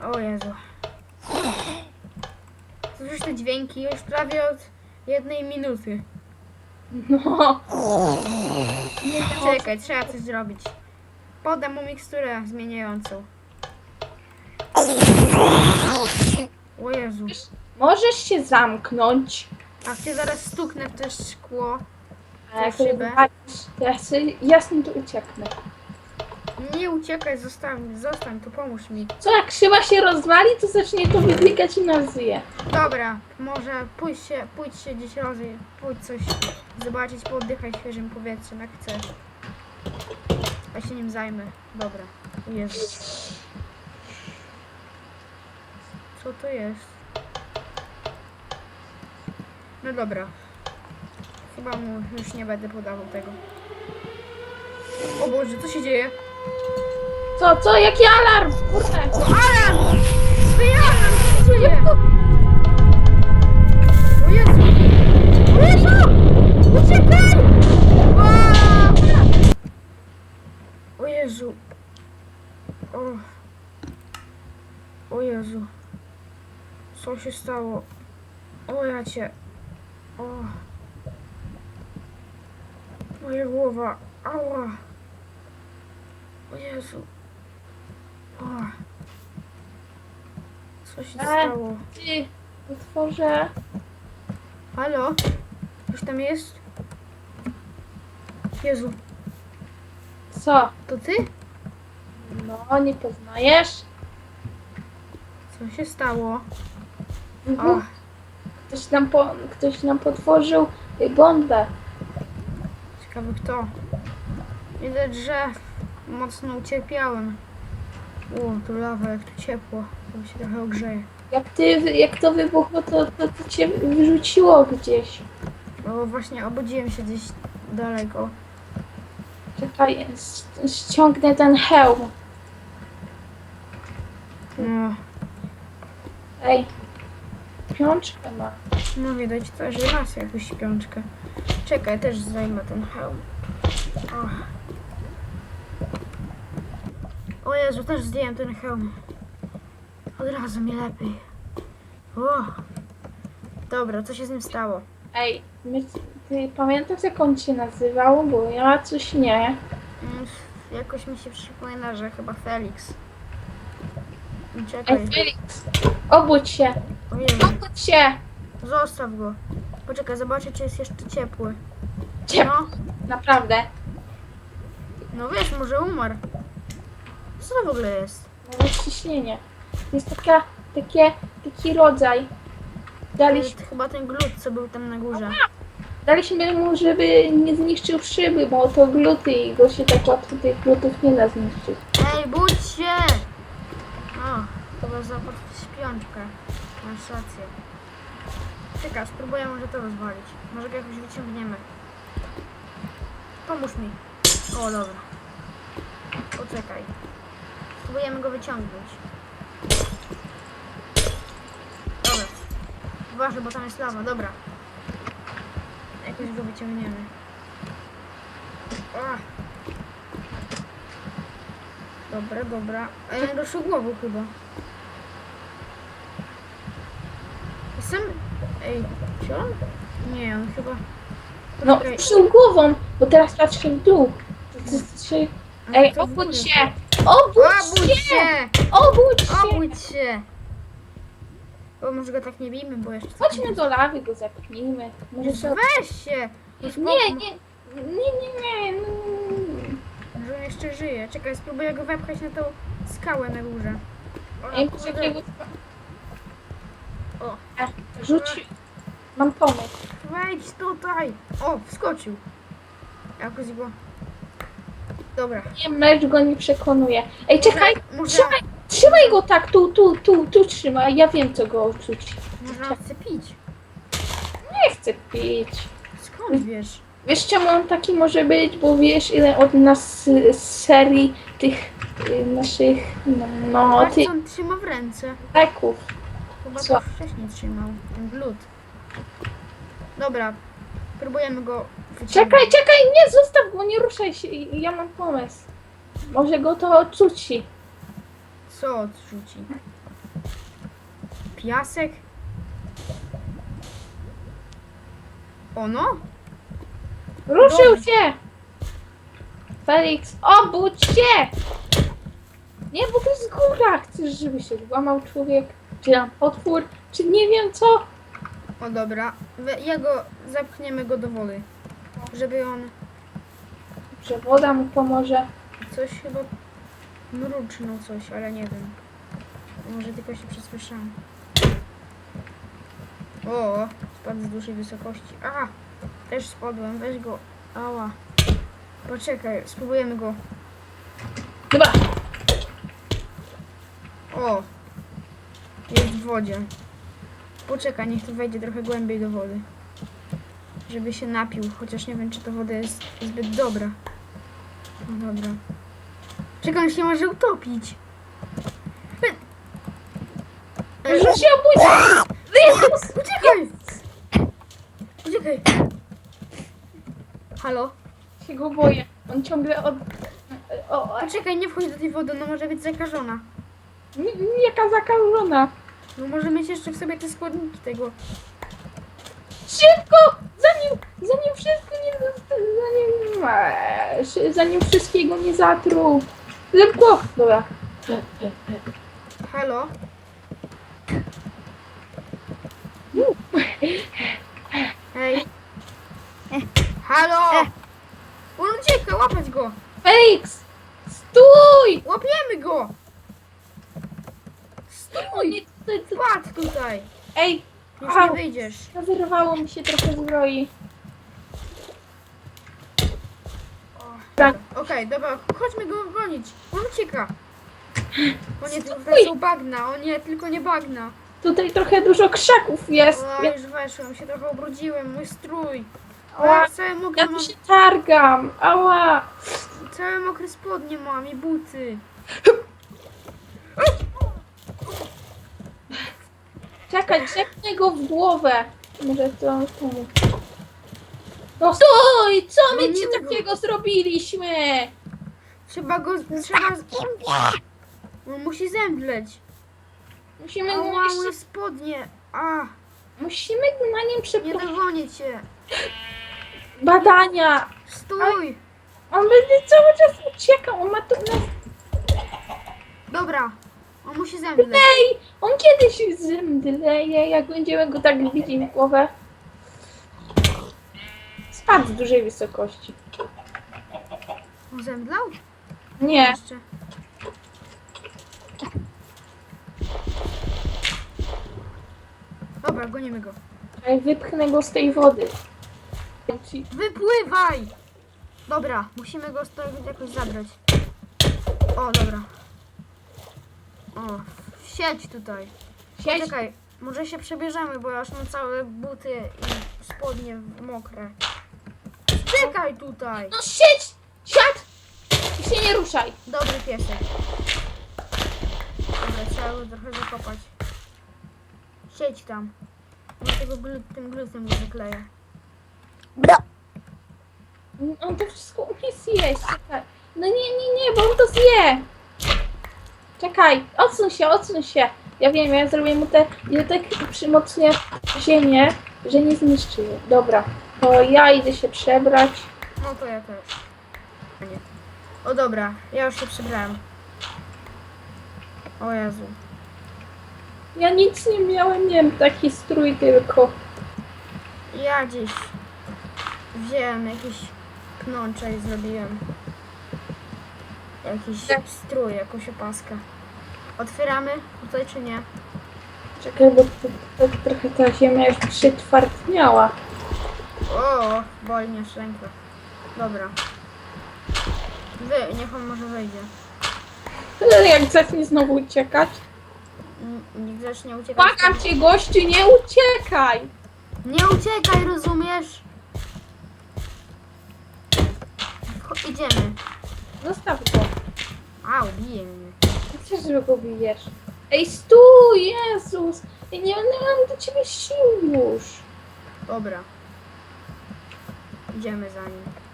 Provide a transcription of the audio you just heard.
O Jezu. Słyszysz te dźwięki już prawie od jednej minuty. No. Czekaj, trzeba coś zrobić. Podam mu miksturę zmieniającą. O Jezu. Możesz się zamknąć. A cię zaraz stuknę w to szkło. A jak szybę. wywalisz, to ja, sobie, ja stąd ucieknę. Nie uciekaj, zostań, zostań, tu pomóż mi. Co jak szyba się rozwali, to zacznie to wyblikać i nas zje. Dobra, może pójdź się, pójdź się gdzieś rozej, pójdź coś zobaczyć, pooddychaj świeżym powietrzem, jak chcesz. Ja się nim zajmę. Dobra. Jezu. Co to jest? No dobra. Chyba mu już nie będę podawał tego. O Boże, co się dzieje? Co, co, jaki alarm? Kurde. Alarm! Wyjadę, co się dzieje? O Jezu! O Jezu! Uciekaj! O Jezu! O. O Jezu. Co się stało? O ja cię. O. Moja głowa. Ała. O Jezu. O. Co się E. stało? Ty, otworzę. Halo? Ktoś tam jest? Jezu, Co? to ty? No, nie poznajesz? Co się stało? O, Wybuch. Ktoś nam, po, ktoś nam potworzył y, bombę. ciekawe kto. Widać, że mocno ucierpiałem. O, tu lawa, jak tu ciepło. To się trochę ogrzeje. Jak, ty, jak to wybuchło, to, to, to cię wyrzuciło gdzieś. O, właśnie obudziłem się gdzieś daleko. Czekaj, ściągnę ten hełm. No, Ej, piączkę ma. no widać to, że masz jakąś śpiączkę. Czekaj, też zajmę ten hełm. O. o Jezu, też zdjąłem ten hełm. Od razu mi lepiej. O. Dobra, co się z nim stało? Ej, my, ty pamiętasz jak on się nazywał? Bo ja coś nie. Mm, Jakoś mi się przypomina, że chyba Felix. Ej, Czekaj. Felix, obudź się, obudź się. zostaw go. Poczekaj, zobaczę, czy jest jeszcze ciepły. Ciep, No, naprawdę. no wiesz, może umarł. Co to w ogóle jest? Nawet ciśnienie. To jest taka, takie, taki rodzaj. To Daliśmy, jest chyba ten glut, co był tam na górze. daliśmy mu, żeby nie zniszczył szyby, bo to gluty i go się tak łatwo tych glutów nie da zniszczyć. Ej, budź się! O, chyba zapadł w śpiączkę. Masz rację. Czekaj, spróbuję może to rozwalić. Może go jakoś wyciągniemy. Pomóż mi. O, dobra. Poczekaj. Spróbujemy go wyciągnąć. Dobra. Uważaj, bo tam jest lawa. Dobra. Jakoś go wyciągniemy. Ach. Dobra, dobra. A ja ruszył głową chyba. Jestem... Ej, on? Nie, on chyba... No, przył głową, bo teraz patrzę w dół. No Ej, obudź się! Obudź Obudź się! się! Obudź się! Obudź się! O, może go tak nie bijmy, bo jeszcze... Chodźmy do lawy, go zapnijmy. Może się... Weź się! Nie, nie, nie, nie, nie, nie. Może on jeszcze żyje. Czekaj, spróbuję go wepchać na tą skałę na górze. O, Ej, kurde. bo... O. Rzuć... Mam pomysł. Wejdź tutaj! O, wskoczył. Jakoś go... Dobra. Nie, mecz go nie przekonuje. Ej, czekaj, Może, trzymaj, trzymaj go tak, tu, tu, tu, tu trzymaj. Ja wiem, co go uczuć. może on chce pić. Nie chcę pić. Skąd wiesz? Wiesz, czemu on taki może być? Bo wiesz, ile od nas y, z serii tych y, naszych, no, no tych co on trzyma w ręce. leków. Chyba Co? to wcześniej trzymał. Ten glut. Dobra. Próbujemy go. Czekaj, czekaj, nie zostaw go, nie ruszaj się. Ja mam pomysł. Może go to odcuci. Co odrzuci? Piasek? Ono? Ruszył się! Felix, obudź się! Nie, bo to jest góra. Chcesz, żeby się złamał człowiek? Czy tam potwór? Czy nie wiem co? O dobra, We- jego, zapchniemy go do wody. Żeby on Że woda mu pomoże. coś chyba mruczną coś, ale nie wiem. Może tylko się przesłyszałam. O, spadł z dużej wysokości. A, też spadłem, weź go. Ała. Poczekaj, spróbujemy go. Chyba. O! Jest w wodzie. Poczekaj, niech to wejdzie trochę głębiej do wody. Żeby się napił, chociaż nie wiem, czy ta woda jest zbyt dobra. No dobra. Czekaj, on się może utopić. E, Że się obudź! Jezus! Uciekaj! Uciekaj! Halo? Się go boję. On ciągle od... O, Poczekaj, nie wchodź do tej wody, no może być zakażona. nie- nie- jaka zakażona. No może mieć jeszcze w sobie te składniki tego. Szybko! Zanim, zanim wszystko nie... Zanim, eee, zanim wszystkiego nie zatruł. Szybko! Dobra. Halo? Hej. Halo! On ucieka, łapać go! Felix! Stój! Łapiemy go! Stój! nie, Patrz tutaj! Ej, Już Au. nie wyjdziesz. Zerwało mi się trochę zbroi. Tak. dobra. Okej, dobra, chodźmy go gonić. On ucieka. O nie, są bagna. O nie, tylko nie bagna. Tutaj trochę dużo krzaków jest. O, Ja, już weszłem, się trochę ubrudziłem. Mój strój. O, całe mokre ja mam, tu się targam. Ała. całe mokre spodnie mam i buty. Czekaj, czepnę go w głowę. Może to. No stój! Co my ci nie takiego zrobiliśmy? Trzeba go, trzeba... z- On musi zemdleć. Musimy, mu Ała, jeszcze, spodnie. A, musimy na nim nie przeprowadzić dogonię cię. badania. Stój. On będzie cały czas uciekał. On ma tu nas... Dobra, on musi zemdleć. Ej! On kiedyś zemdleje, jak będziemy go tak bić w głowę. Spadł z dużej wysokości. On zemdlał? Nie. Jeszcze. Dobra, gonimy go. Ej, Wypchnę go z tej wody. Wypływaj! Dobra, musimy go stąd jakoś zabrać. O, dobra. O, siedź tutaj. Siedź. Czekaj, może się przebierzemy, bo ja już mam całe buty i spodnie mokre. Czekaj tutaj! No siedź! Siad! I się nie ruszaj. Dobry piesek. Dobra, trzeba go trochę zakopać. Siedź tam. Może tego glu, tym glutem go zakleję. On to wszystko umie zjeść. No nie, nie, nie, bo on to zje. Czekaj, odsuń się, odsuń się. Ja wiem, ja zrobię mu te, ja tak przymocnię ziemię, że nie zniszczyły. Dobra, to ja idę się przebrać. No to ja też. A nie. O dobra, ja już się przebrałem. O Jezu. Ja nic nie miałem, miałem taki strój tylko. Ja gdzieś wziąłem jakiś knącze i zrobiłem jakiś strój, jakąś opaskę. Otwieramy tutaj czy nie? Czekaj, bo to, to, trochę ta ziemia już przytwardniała. O, boli mnie ręka. Dobra. Wy, niech on może wejdzie. Ale jak zacznie znowu uciekać. Niech zacznie uciekać. Błagam cię, gościu, nie uciekaj! Nie uciekaj, rozumiesz? Idziemy. Zostaw go. Au, bije mnie. Chcesz, że go bijesz. Ej, stój, Jezus! Ja nie, nie mam do ciebie sił już. Dobra. Idziemy za nim.